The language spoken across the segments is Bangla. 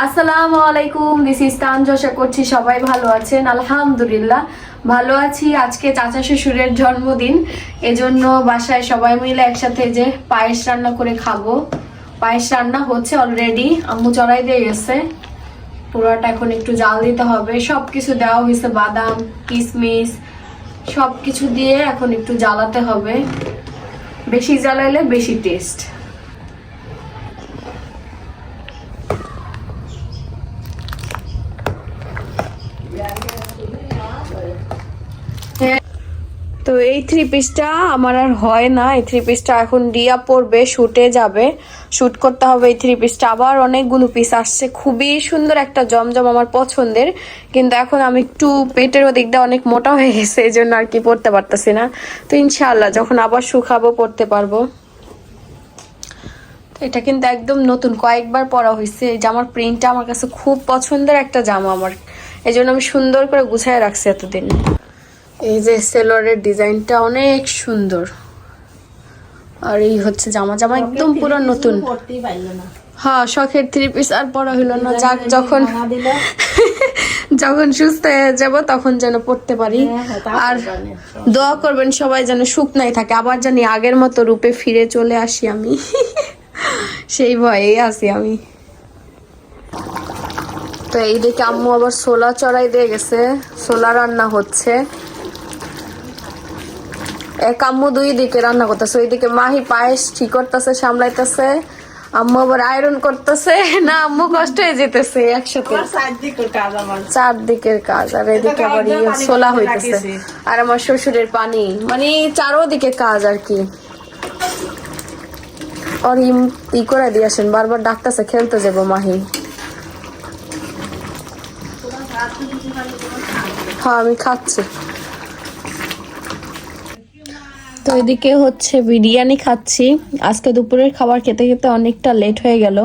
আসসালামু আলাইকুম দিস ইজ তানজ, আশা করছি সবাই ভালো আছেন। আলহামদুলিল্লাহ, ভালো আছি। আজকে চাচা শ্বশুরের জন্মদিন, এজন্য বাসায় সবাই মিলে একসাথে যে পায়েস রান্না করে খাব। পায়েস রান্না হচ্ছে অলরেডি আম্মু চড়াই দিয়ে গেছে। পুরোটা এখন একটু জাল দিতে হবে। সব কিছু দেওয়া হয়েছে, বাদাম কিশমিশ সব কিছু দিয়ে এখন একটু জ্বালাতে হবে। বেশি জ্বালাইলে বেশি টেস্ট তো এই থ্রি পিসটা আমার আর হয় না। এই থ্রি পিসটা এখন দিয়া পড়বে, শুটে যাবে। শুট করতে হবে এই থ্রি পিসটা আবার অনেকগুলো পিস আসছে। খুবই সুন্দর একটা জমজম আমার পছন্দের। কিন্তু এখন আমি একটু পেটের ওদিকটা অনেক মোটা হয়ে গেছে, এই জন্য আর কি পড়তে পারতেছি না। তো ইনশাল্লাহ যখন আবার শুকাবো, পড়তে পারব। এটা কিন্তু একদম নতুন। কয়েকবার পরা হয়েছে এই জামার প্রিন্টটা আমার কাছে খুব পছন্দের একটা জামা আমার। এই জন্য আমি সুন্দর করে গুছায় রাখছি এতদিন। এই যে সেলোয়ারের ডিজাইনটা অনেক সুন্দর। আর এই হচ্ছে জামা জামা একদম পুরো নতুন। হ্যাঁ শখের থ্রি পিস আর পরা হইল না। যাক যখন যখন সুস্থ হয়ে যাব তখন যেন পড়তে পারি। হ্যাঁ, হ্যাঁ, আর দোয়া করবেন সবাই যেন শুকনাই থাকে। আবার জানি আগের মতো রূপে ফিরে চলে আসি আমি। সেই ভয়েই আছি আমি। তো এইদিকে আম্মু আবার সোলা চড়াই দিয়ে গেছে। সোলা রান্না হচ্ছে। এক আম্মু দুই দিকে রান্না করতেছে ওইদিকে মাহি পায়েস ঠিক করতেছে সামলাইতেছে। আম্মু আবার আয়রন করতেছে। না আম্মু কষ্ট হয়ে যেতেছে একসাথে। আমার। চারদিকের কাজ আর এদিকে আবার ইয়ে সোলা হইতেছে। আর আমার শ্বশুরের পানি মানে চারোদিকে কাজ আর কি। আর ইম ই করে দিয়েছেন বারবার ডাকতেছে খেলতে যাব মাহি। হ্যাঁ আমি খাচ্ছি। তো এদিকে হচ্ছে বিরিয়ানি খাচ্ছি। আজকে দুপুরের খাবার খেতে খেতে অনেকটা লেট হয়ে গেল।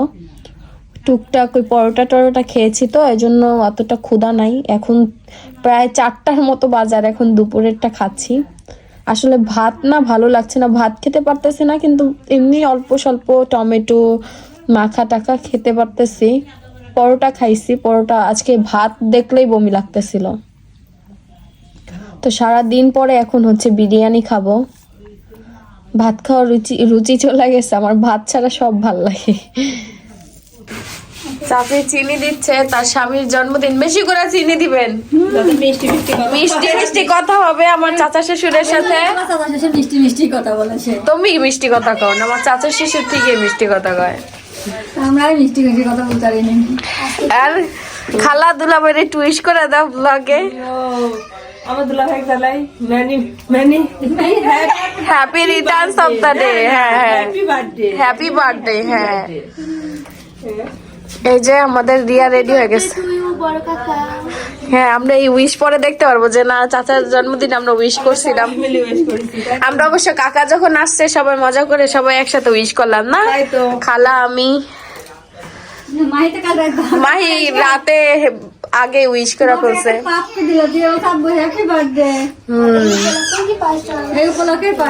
টুকটাক ওই পরোটা টরোটা খেয়েছি তো এই জন্য অতটা ক্ষুধা নাই। এখন প্রায় চারটার মতো বাজার এখন দুপুরেরটা খাচ্ছি। আসলে ভাত না ভালো লাগছে না, ভাত খেতে পারতেছি না, কিন্তু এমনি অল্প স্বল্প টমেটো, মাখা টাকা খেতে পারতেছি। পরোটা খাইছি, পরোটা আজকে ভাত দেখলেই বমি লাগতেছিল। তো সারা দিন পরে এখন হচ্ছে বিরিয়ানি খাব। ভাত খাওয়ার রুচি রুচি চলে গেছে আমার ভাত ছাড়া সব ভালো লাগে। চাপে চিনি দিচ্ছে তার স্বামীর জন্মদিন বেশি করে চিনি দিবেন। মিষ্টি মিষ্টি কথা মিষ্টি মিষ্টি কথা হবে আমার চাচা শ্বশুরের সাথে। আমার মিষ্টি মিষ্টি কথা বলেছে তুমি মিষ্টি কথা কও না আমার চাচা শ্বশুর ঠিকই মিষ্টি কথা কয়। আমরা মিষ্টি মিষ্টি কথা বলতে পারিনি। আর খালা দুলা বেড়ে টুইস্ট করে দাও ব্লগে আমার দুলা ভাই চালাই many many happy returns of the day হ্যাঁ হ্যাঁ। হ্যাপি বার্থডে হ্যাপি বার্থডে হ্যাঁ। এই যে আমাদের রিয়া রেডি হয়ে গেছে। হ্যাঁ আমরা এই উইশ পরে দেখতে পারব যে না চাচার জন্মদিন আমরা উইশ করছিলাম? আমরা অবশ্য কাকা যখন আসছে সবাই মজা করে সবাই একসাথে উইশ করলাম না? খালা আমি। মাহিতে কাল রাখব মাহি রাতে আগে উইশ করা ফেলছে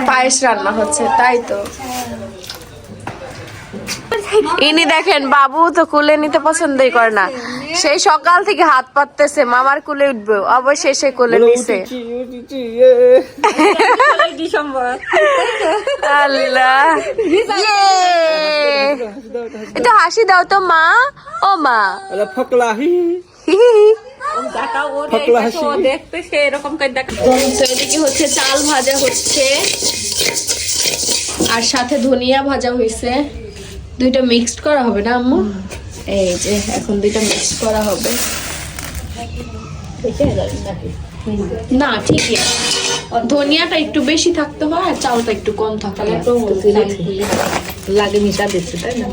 পায়েস রান্না হচ্ছে তাই তো ইনি দেখেন বাবু তো কুলে নিতে পছন্দই করে না সেই সকাল থেকে হাত পাততেছে মামার কুলে উঠবে অবশেষে কুলে নিছে ডিসেম্বর আল্লাহ ইয়ে! একটু হাসি দাও তো মা ও মা ফকলা হি হি হি হি। ফকলা হাসি দেখতে সে এরকম করে দেখ তো এদিকে হচ্ছে চাল ভাজা হচ্ছে। আর সাথে ধনিয়া ভাজা হয়েছে। দুইটা মিক্সড করা হবে না আম্মু? এই যে এখন দুইটা মিক্স করা হবে। না ঠিকই ধনিয়াটা একটু বেশি থাকতে হয় আর চালটা একটু কম থাকতে হয়। লাগে মিশা দিচ্ছে তাই না?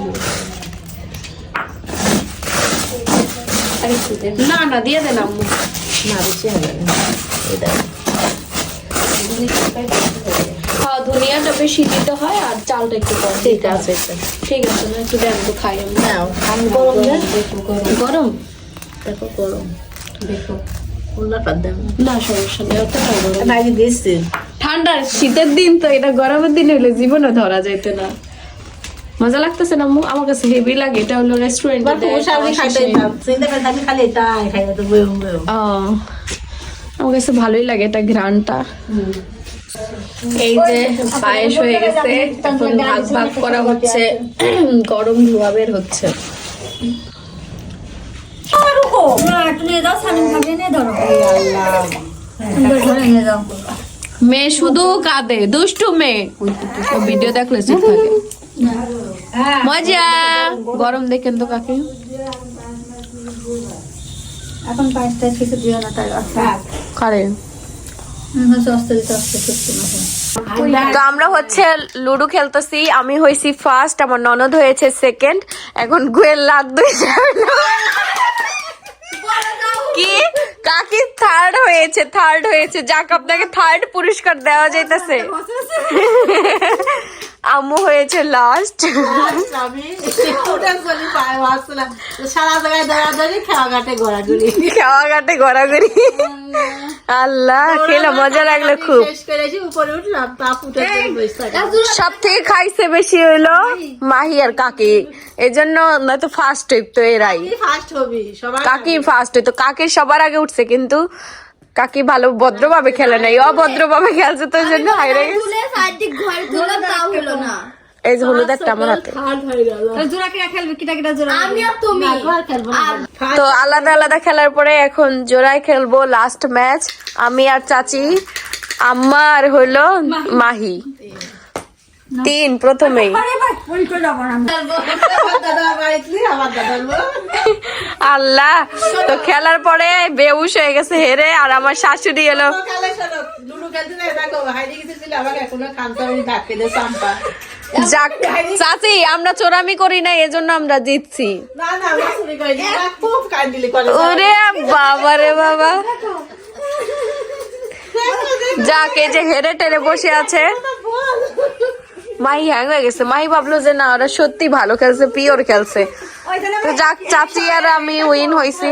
না না দিয়ে দেন আম্মু। না বেশি হবে না। হ্যাঁ ধনিয়াটা বেশি দিতে হয় আর চালটা একটু কম ঠিক আছে ঠিক আছে। না একটু দেন তো খাই আমি। গরম গরম দেখো গরম। দেখো না সমস্যা নেই অত না গরম। দিয়েছি। ঠান্ডার শীতের দিন তো এটা গরমের দিন হলে জীবনে ধরা যাইতো না। মজা লাগতেছে না? আমার কাছে হেভি লাগে। এটা হলো রেস্টুরেন্টে আমার কাছে ভালোই লাগে এটা ঘ্রানটা এই যে পায়েস হয়ে গেছে এখন ভাগ ভাগ করা হচ্ছে গরম ধোয়া বের হচ্ছে। মেয়ে শুধু কাঁদে দুষ্টু মেয়ে। ভিডিও দেখলে চুপ থাকে। মজা। গরম দেখেন তো কাকে। এখন পাঁচটা কিছু দিও না তাই কারে অস্ত দিতে অস্ত সত্যি তো। আমরা হচ্ছে লুডো খেলতেছি। আমি হয়েছি ফার্স্ট আমার ননদ হয়েছে সেকেন্ড এখন গুয়ের লাগ দুই কি? কাকি থার্ড হয়েছে থার্ড হয়েছে। যাক আপনাকে থার্ড পুরস্কার দেওয়া যাইতেছে। আম্মু হয়েছে লাস্ট সারা জায়গায় দৌড়াদৌড়ি খেয়া ঘাটে ঘোরাঘুরি। খাওয়া ঘাটে ঘোরাঘুরি আল্লাহ খেলে মজা লাগল খুব। সব থেকে খাইছে বেশি হইল মাহি আর কাকি। এই জন্য নয়তো ফার্স্ট হইব তো এরাই। কাকি ফার্স্ট হইতো কাকি সবার আগে উঠছে কিন্তু কাকি ভালো ভদ্রভাবে খেলে নাই অভদ্রভাবে খেলছে তো জন্য হাইরে গেছে এই যে হলুদ একটা আমার হাতে। জোড়া কিরা খেলবে কিটা কিটা জোড়া আমি আর তুমি। ঘর খেলব না। তো আলাদা আলাদা খেলার পরে এখন জোড়ায় খেলব লাস্ট ম্যাচ আমি আর চাচি আম্মা আর হইল মাহি। তিন প্রথমেই। আল্লাহ তো খেলার পরে বেউস হয়ে গেছে হেরে আর আমার শাশুড়ি এলো। যাক চাচি আমরা চোরামি করি না এজন্য আমরা জিতছি। ওরে বাবা রে বাবা যাক এই যে হেরে টেরে বসে আছে মাহি হ্যাং হয়ে গেছে। মাই ভাবলো যে না ওরা সত্যি ভালো খেলছে পিওর খেলছে। তো যাক চাচি আর আমি উইন হয়েছি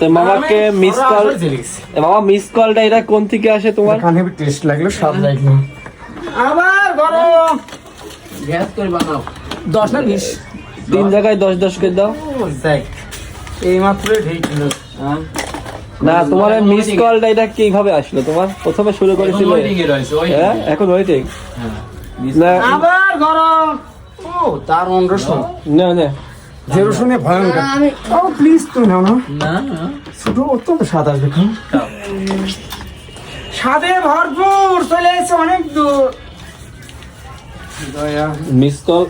তো মামাকে মিস কল মামা মিস কলটা এটা কোন থেকে আসে তোমার? কানে টেস্ট লাগল স্বাদ লাগল। আবার গরম! গ্যাস করে বানাও। দশ না বিশ? তিন জায়গায় দশ দশ করে দাও। এই মাত্র ঠিক না তোমার মিস কলটা এটা কীভাবে আসলো? তোমার প্রথমে শুরু করেছিল। ওয়েটিং এ রয়েছে ওই হ্যাঁ এখন ওয়েটিং না আবার গরম। ও তার না না। যে রসুনে ভয়ঙ্কর। ও প্লিজ তুমি নাও না। না না। অত্যন্ত স্বাদ আসবে খাও। স্বাদে ভরপুর চলে অনেক দূর। মিস কল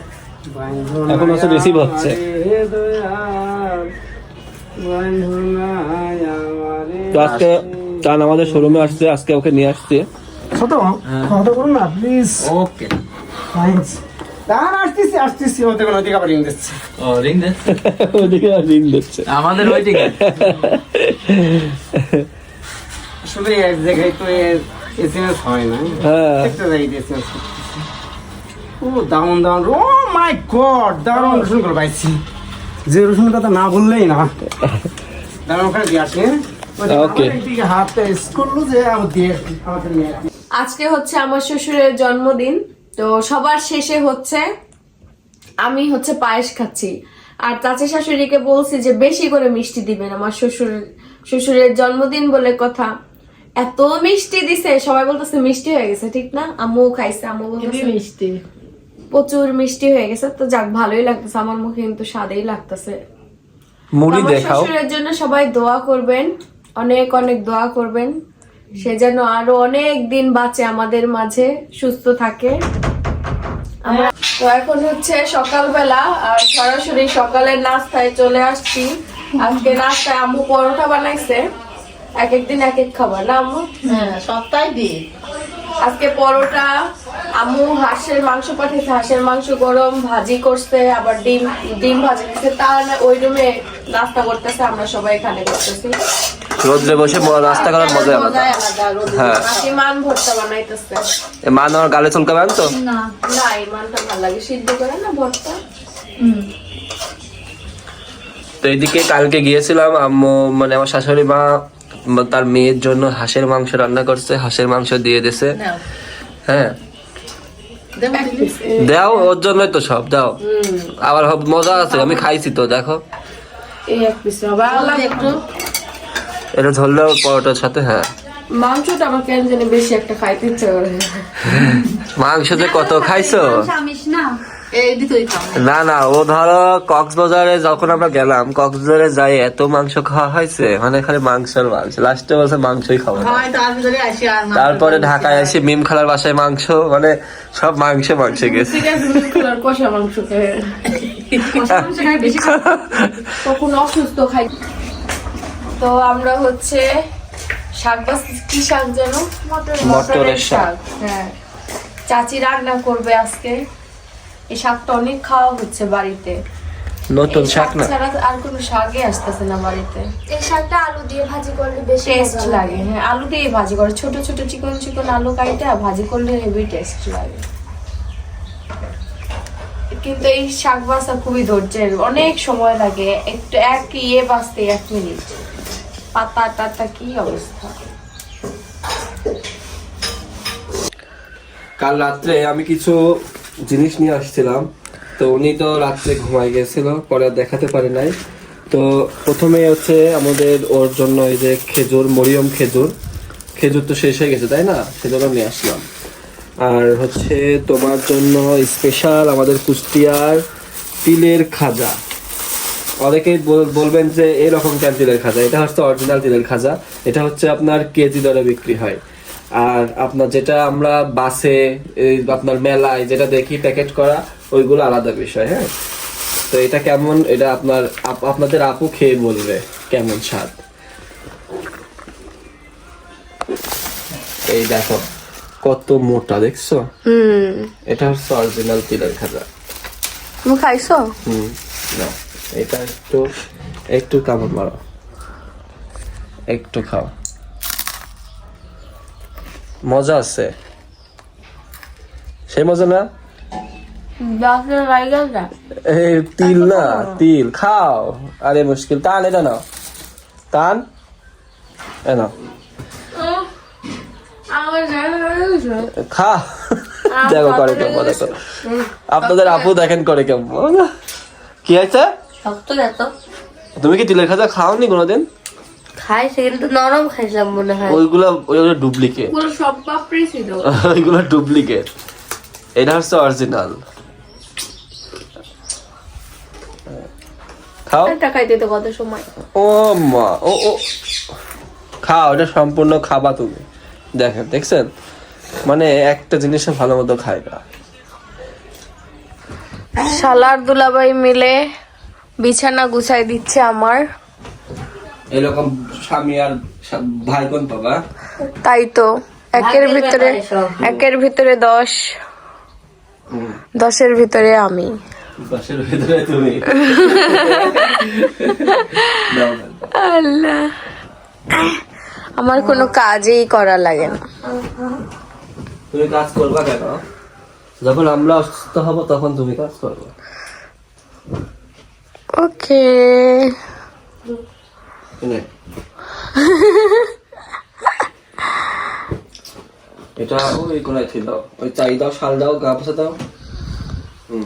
এখন হচ্ছে হচ্ছে। তো আজকে চান আমাদের শোরুমে আসছে আজকে ওকে নিয়ে আসছে। ছোট কথা করুন না প্লিজ ওকে কোনো আমাদের শুধু এক জায়গায় তো এসএমএস হয় না। হ্যাঁ। একটা জায়গায় এসএমএস ও দারুণ দারুণ ও মাই গড দারুণ রসুন করে পাইছি। যে রসুনের কথা না বললেই না। দারুণ ওখানে দিয়ে আসি আসি। আজকে হচ্ছে আমার শ্বশুরের জন্মদিন তো সবার শেষে হচ্ছে আমি হচ্ছে পায়েস খাচ্ছি। আর চাচি শাশুড়িকে বলছি যে বেশি করে মিষ্টি দিবেন আমার শ্বশুর শ্বশুরের জন্মদিন বলে কথা। এত মিষ্টি দিছে সবাই বলতেছে মিষ্টি হয়ে গেছে ঠিক না? আম্মু খাইছে আম্মু বলতেছে মিষ্টি। প্রচুর মিষ্টি হয়ে গেছে তো যাক ভালোই লাগতেছে আমার মুখে কিন্তু স্বাদেই লাগতেছে। মুড়ি আমার দেখাও। শ্বশুরের জন্য সবাই দোয়া করবেন। অনেক অনেক দোয়া করবেন। সে যেন আরও অনেক দিন বাঁচে আমাদের মাঝে সুস্থ থাকে। তো এখন হচ্ছে সকালবেলা আর সরাসরি সকালের নাস্তায় চলে আসছি। আজকে নাস্তায় আম্মু পরোটা বানাইছে। এক একদিন এক এক খাবার। না আম্মু? হ্যাঁ, সপ্তাহে দিই। আজকে পরোটা আম্মু হাঁসের মাংস পাঠিয়েছে হাঁসের মাংস গরম ভাজি করছে আবার ডিম ডিম ভাজি দিচ্ছে তার ওই রুমে নাস্তা করতেছে আমরা সবাই এখানে করতেছি। রোদ্রে বসে নাস্তা করার মজা আলাদা। হ্যাঁ। মান ভর্তা বানাইতেছে। এ মান আমার গালে চুলকাবে আনতো না। এই মানটা ভালো লাগে সিদ্ধ করে না ভর্তা? তো এদিকে কালকে গিয়েছিলাম আম্মু মানে আমার শাশুড়ি ম- তার মেয়ের জন্য হাঁসের মাংস রান্না করছে হাঁসের মাংস দিয়ে দিছে। হ্যাঁ। দাও। ওর জন্যই তো সব দাও। আবার মজা আছে আমি খাইছি তো দেখো। এটা দাও পরোটার সাথে হ্যাঁ। মাংসটা আমার কেন জানি বেশি একটা খাইতে ইচ্ছে করে। মাংস যে কত খাইছো? না না না ও ধরো কক্সবাজারে যখন আমরা গেলাম কক্সবাজারে যাই এত মাংস খাওয়া হয়েছে। মানে খালি মাংসের মাংস। লাস্টে বলছে মাংসই হয় আসি মাংস তারপরে ঢাকায় এসে মিম খালার বাসায় মাংস মানে সব মাংস মাংস গেছে। কষা মাংস অসুস্থ খাই তো আমরা হচ্ছে শাক বাস কি শাক যেন? মটরের শাক। হ্যাঁ। চাচি রান্না করবে আজকে। এই শাকটা অনেক খাওয়া হচ্ছে বাড়িতে। নতুন শাক না? ছাড়া আর কোনো শাকই আসতেছে না বাড়িতে। এই শাকটা আলু দিয়ে ভাজি করলে বেশি টেস্ট লাগে। হ্যাঁ আলু দিয়ে ভাজি করে। ছোট ছোট চিকন চিকন আলু কাইটা ভাজি করলে হেভি টেস্ট লাগে। কিন্তু এই শাক বাসা খুবই ধৈর্যের অনেক সময় লাগে একটু এক ইয়ে বাঁচতে এক মিনিট। পাতা টাতা কি অবস্থা? কাল রাত্রে আমি কিছু জিনিস নিয়ে আসছিলাম। তো উনি তো রাত্রে ঘুমাই গেছিল, পরে দেখাতে পারে নাই। তো প্রথমে হচ্ছে আমাদের ওর জন্য এই যে খেজুর, মরিয়ম খেজুর। খেজুর তো শেষ হয়ে গেছে, তাই না? সেজন্য নিয়ে আসলাম। আর হচ্ছে তোমার জন্য স্পেশাল আমাদের কুষ্টিয়ার তিলের খাজা। অনেকেই বল- বলবেন যে এরকম কেন তিলের খাজা? এটা হচ্ছে অরিজিনাল তিলের খাজা। এটা হচ্ছে আপনার কেজি দরে বিক্রি হয়। আর আপনার যেটা আমরা বাসে এই আপনার মেলায় যেটা দেখি প্যাকেট করা ওইগুলো আলাদা বিষয় হ্যাঁ? তো এটা কেমন এটা আপনার আপনাদের আপু খেয়ে বলবে কেমন স্বাদ। এই দেখো কত মোটা দেখছ? হুম। এটা হচ্ছে অরিজিনাল তিলের খাজা। তুমি খাইছো? হুম না এটা একটু একটু কামড় মারো। একটু খাও। মজা আছে। সেই মজা না? তিল না তিল খাও। আরে মুশকিল। টান এটা নাও। টান। এ নাও। খা। দেখো করে কেমন দেখো। আপনাদের আপু দেখেন করে কেমন। কি এত তুমি কি তিলের খাজা খাওনি কোনোদিন? খাই তো নরম খাইছিলাম মনে হয়। ওইগুলো ওইগুলো ডুপ্লিকেট পুরো সব পাপড়ি ছিল। ওইগুলো ডুপ্লিকেট এটা হচ্ছে অরিজিনাল খাও। একটা খাইতে কত সময়? ও মা ও ও। খাও এটা সম্পূর্ণ খাবা তুমি। দেখেন দেখছেন? মানে একটা জিনিস ভালো মতো খায় না। শালার দুলাভাই মিলে বিছানা গুছাই দিচ্ছে আমার। এরকম স্বামী আর ভাই বোন পাবা তাই তো। একের ভিতরে একের ভিতরে দশ। দশের ভিতরে আমি। বাসের ভেতরে তুমি। আল্লাহ। আমার কোনো কাজই করা লাগে না। তুমি কাজ করবা কেন? যখন আমরা অসুস্থ হব তখন তুমি কাজ করবে। ওকে। নে। এটা ওই কোনায় থুই দাও। ওই চাই দাও শাল দাও গা পাশে দাও। হুম।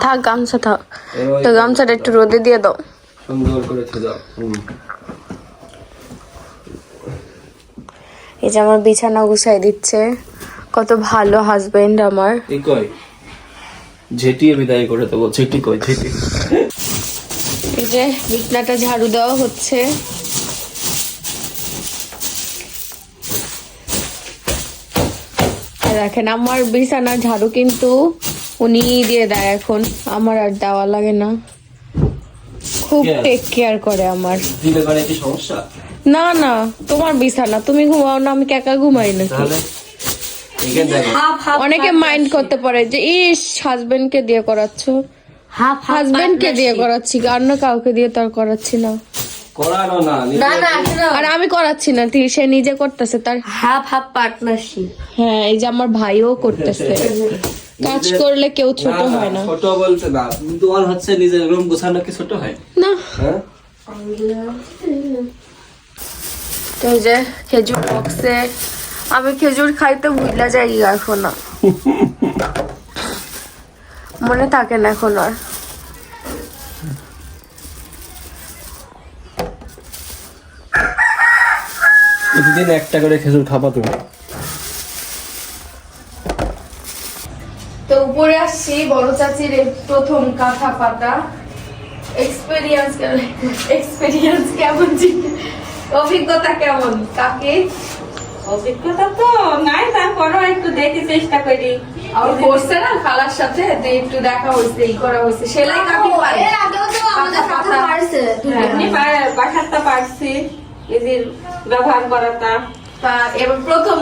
থাক গামছা থাক। তো গামছাটা একটু রোদে দিয়ে দাও। সুন্দর করে থুই দাও। হুম। এই যে আমার বিছানা গুছাই দিচ্ছে। কত ভালো হাজবেন্ড আমার। কই? ঝেটিয়ে বিদায় করে দেবো। ঝেটি কই? ঝেটি। এই যে বিছনাটা ঝাড়ু দেওয়া হচ্ছে। দেখেন আমার বিছানার ঝাড়ু কিন্তু উনি দিয়ে দেয় এখন। আমার আর দেওয়া লাগে না। খুব টেক কেয়ার করে আমার। দিলে কি সমস্যা? না না তোমার বিছানা। তুমি ঘুমাও না আমি একা ঘুমাই নাকি? অনেকে মাইন্ড করতে পারে যে ইস হাজবেন্ড কে দিয়ে করাচ্ছ? হাফ হাজবেন্ড কে দিয়ে করাচ্ছি? অন্য কাউকে দিয়ে তো আর করাচ্ছি না। করানো না না না আর আমি করাচ্ছি না সে নিজে করতেছে তার হাফ হাফ পার্টনারশিপ হ্যাঁ এই যে আমার ভাইও করতেছে। কাজ করলে কেউ ছোট হয় না। ছোট বলতে না তোমার হচ্ছে নিজের রুম গোছানো কি ছোট হয়? না। হ্যাঁ? তো এই যে খেজুর বক্সে আমি খেজুর খাইতে ভুলা যাই এখন। না মনে থাকে না এখন আর। প্রতিদিন একটা করে খেজুর খাবা তুমি। তো উপরে আসছি বড় চাচির প্রথম কাঁথা পাতা। এক্সপেরিয়েন্স এক্সপেরিয়েন্স কেমন অভিজ্ঞতা কেমন? কাকে? অভিজ্ঞতা তো নাই তারপরও একটু দেখি চেষ্টা করি। আমার করছে না খালার সাথে তো একটু দেখা হয়েছে এই করা হয়েছে সেলাই কাকি পারে। এর আগেও তো আমাদের কাঁথা পারছে এমনি বা- পারছি এদের ব্যবহার করাটা। তা এবার প্রথম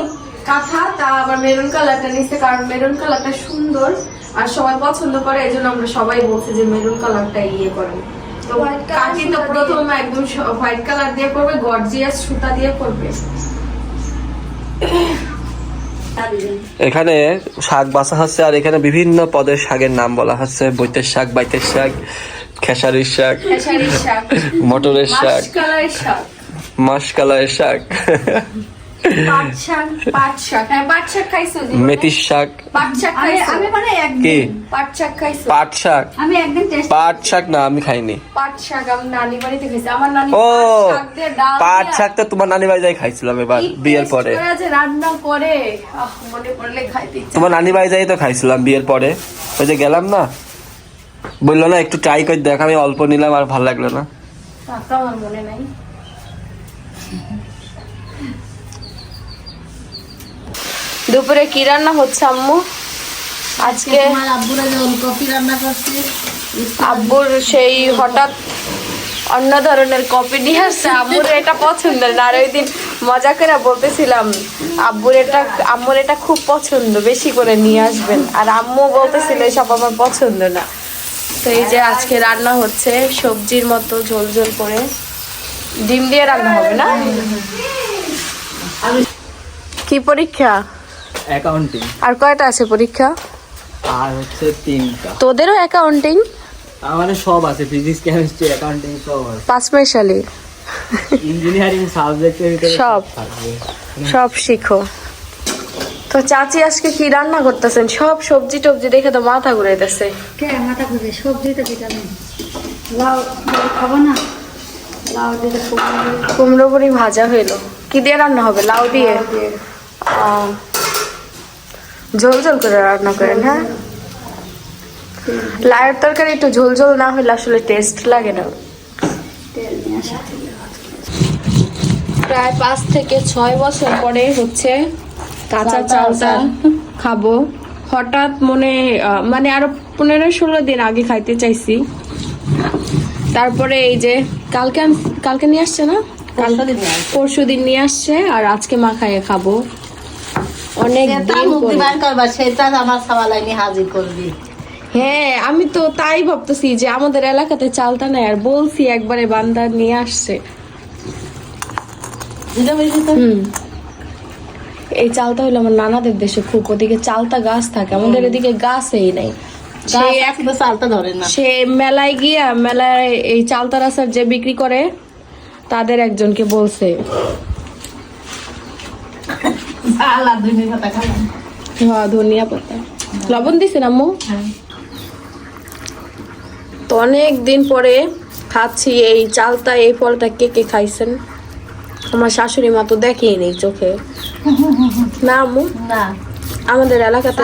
কাঁথা তা আবার মেরুন কালারটা নিচ্ছে কারণ মেরুন কালারটা সুন্দর আর সবাই পছন্দ করে এই জন্য আমরা সবাই বলছি যে মেরুন কালারটা ইয়ে করে। তো কাকি তো প্রথম একদম হোয়াইট কালার দিয়ে করবে গর্জিয়াস সুতা দিয়ে করবে। এখানে শাক বাসা হচ্ছে আর এখানে বিভিন্ন পদের শাকের নাম বলা হচ্ছে। বৈতের শাক বাইতের শাক খেসারির শাক মটরের শাক মাসকালার শাক। হ্যাঁ? মেথির শাক। পাট শাক মানে পাট শাক না আমি খাইনি। পাট শাক আমি নানি বাড়িতে খাইছি। আমার নানি ও পাট শাক তো তোমার নানি বাড়ি যাই খাইছিলাম এবার বিয়ের পরে। মনে তোমার নানি বাড়ি যাই তো খাইছিলাম বিয়ের পরে। ওই যে গেলাম না বলল না একটু ট্রাই করে দেখ আমি অল্প নিলাম আর ভালো লাগল না। আমার মনে নাই। দুপুরে কি রান্না হচ্ছে আম্মু? আজকে আব্বুরা সেই হঠাৎ অন্য ধরনের কপি নিয়ে আসছে। আব্বুর এটা পছন্দ না। আর ওই দিন মজা করে বলতেছিলাম আব্বুর এটা আম্মুর এটা খুব পছন্দ বেশি করে নিয়ে আসবেন। আর আম্মু বলতেছিল সব আমার পছন্দ না। তো এই যে আজকে রান্না হচ্ছে সবজির মতো ঝোল ঝোল করে। ডিম দিয়ে রান্না হবে না? কি পরীক্ষা? অ্যাকাউন্টিং আর কয়টা আছে পরীক্ষা? আর হচ্ছে তিনটা। তোদেরও অ্যাকাউন্টিং আমাদের সব আছে ফিজিক্স কেমিস্ট্রি অ্যাকাউন্টিং সব আছে। পাঁচ ইঞ্জিনিয়ারিং সাবজেক্টের ভিতরে সব। সব। শিখো। তো চাচি আজকে কি রান্না করতেছেন? সব সবজি টবজি দেখে তো মাথা ঘুরাইতেছে। কে মাথা খুঁজে সবজি তো নেই। লাউ খাব না? লাউ দিয়ে কুমড়ো। বড়ি ভাজা হইল। কি দিয়ে রান্না হবে? লাউ দিয়ে? ঝোল ঝোল করে রান্না করেন হ্যাঁ? লাউয়ের তরকারি একটু ঝোল ঝোল না হলে আসলে টেস্ট লাগে না। প্রায় পাঁচ থেকে ছয় বছর পরে হচ্ছে কাঁচা চালটা খাব। হঠাৎ মনে মানে আরও পনেরো ষোলো দিন আগে খাইতে চাইছি। তারপরে এই যে কালকে কালকে নিয়ে আসছে না? পরশু দিন নিয়ে আসছে আর আজকে মা খাইয়ে খাব। অনেক দিন করবা সেটা আমার সাওয়ালাইনি হাজির করবি। হ্যাঁ আমি তো তাই ভাবতেছি যে আমাদের এলাকাতে চালটা নাই আর বলছি একবারে বান্দা নিয়ে আসছে। এই চালটা হলো আমার নানাদের দেশে খুব ওদিকে চালতা গাছ থাকে আমাদের এদিকে গাছই নাই। সে মেলায় গিয়া মেলায় এই চালতা রাসার যে বিক্রি করে তাদের একজনকে বলছে। আলা খালাম। হ্যাঁ ধনিয়া পাতা। লবণ দিছেন আম্মু? তো অনেক দিন পরে খাচ্ছি এই চালতা এই ফলটা কে কে খাইছেন? আমার শাশুড়ি মা তো দেখেই নেই চোখে। না আম্মু? না। আমাদের এলাকাতে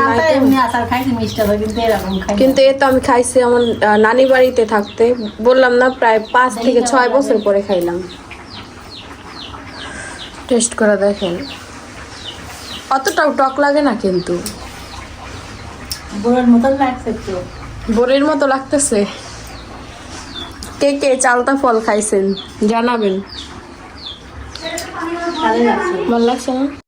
কিন্তু এ তো আমি খাইছি আমার নানি বাড়িতে থাকতে। বললাম না প্রায় পাঁচ থেকে ছয় বছর পরে খাইলাম। টেস্ট করে দেখেন। অতটাও টক লাগে না কিন্তু। বোরের মতো লাগছে তো বোরের মতো লাগতেছে। কে কে চালতা ফল খাইছেন জানাবেন। ভালো লাগছে। ভালো লাগছে না?